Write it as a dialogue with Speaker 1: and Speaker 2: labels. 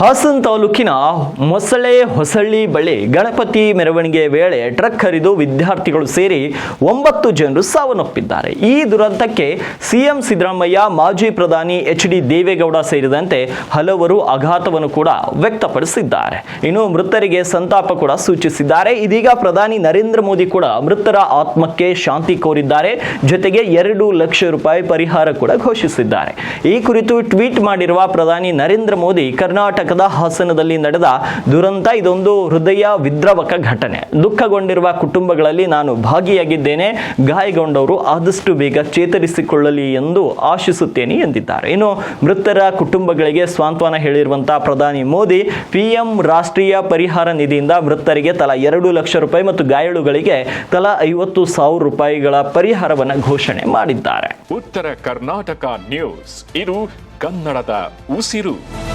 Speaker 1: ಹಾಸನ್ ತಾಲೂಕಿನ ಮೊಸಳೆ ಹೊಸಳ್ಳಿ ಬಳಿ ಗಣಪತಿ ಮೆರವಣಿಗೆ ವೇಳೆ ಟ್ರಕ್ ಹರಿದು ವಿದ್ಯಾರ್ಥಿಗಳು ಸೇರಿ ಒಂಬತ್ತು ಜನರು ಸಾವನ್ನಪ್ಪಿದ್ದಾರೆ. ಈ ದುರಂತಕ್ಕೆ ಸಿಎಂ ಸಿದ್ದರಾಮಯ್ಯ, ಮಾಜಿ ಪ್ರಧಾನಿ ಎಚ್ ಡಿ ದೇವೇಗೌಡ ಸೇರಿದಂತೆ ಹಲವರು ಆಘಾತವನ್ನು ಕೂಡ ವ್ಯಕ್ತಪಡಿಸಿದ್ದಾರೆ. ಇನ್ನು ಮೃತರಿಗೆ ಸಂತಾಪ ಕೂಡ ಸೂಚಿಸಿದ್ದಾರೆ. ಇದೀಗ ಪ್ರಧಾನಿ ನರೇಂದ್ರ ಮೋದಿ ಕೂಡ ಮೃತರ ಆತ್ಮಕ್ಕೆ ಶಾಂತಿ ಕೋರಿದ್ದಾರೆ. ಜೊತೆಗೆ ಎರಡು ಲಕ್ಷ ರೂಪಾಯಿ ಪರಿಹಾರ ಕೂಡ ಘೋಷಿಸಿದ್ದಾರೆ. ಈ ಕುರಿತು ಟ್ವೀಟ್ ಮಾಡಿರುವ ಪ್ರಧಾನಿ ನರೇಂದ್ರ ಮೋದಿ ಕರ್ನಾಟಕದ ಹಾಸನದಲ್ಲಿ ನಡೆದ ದುರಂತ. ಇದೊಂದು ಹೃದಯ ವಿದ್ರವಕ ಘಟನೆ. ದುಃಖಗೊಂಡಿರುವ ಕುಟುಂಬಗಳಲ್ಲಿ ನಾನು ಭಾಗಿಯಾಗಿದ್ದೇನೆ. ಗಾಯಗೊಂಡವರು ಆದಷ್ಟು ಬೇಗ ಚೇತರಿಸಿಕೊಳ್ಳಲಿ ಎಂದು ಆಶಿಸುತ್ತೇನೆ ಎಂದಿದ್ದಾರೆ. ಇನ್ನು ಮೃತರ ಕುಟುಂಬಗಳಿಗೆ ಸಾಂತ್ವನ ಹೇಳಿರುವಂತಹ ಪ್ರಧಾನಿ ಮೋದಿ, ಪಿಎಂ ರಾಷ್ಟ್ರೀಯ ಪರಿಹಾರ ನಿಧಿಯಿಂದ ಮೃತರಿಗೆ ತಲಾ ಎರಡು ಲಕ್ಷ ರೂಪಾಯಿ ಮತ್ತು ಗಾಯಾಳುಗಳಿಗೆ ತಲಾ ಐವತ್ತು ಸಾವಿರ ರೂಪಾಯಿಗಳ ಪರಿಹಾರವನ್ನು ಘೋಷಣೆ ಮಾಡಿದ್ದಾರೆ.
Speaker 2: ಉತ್ತರ ಕರ್ನಾಟಕ ನ್ಯೂಸ್. ಇದು ಕನ್ನಡದ ಉಸಿರು.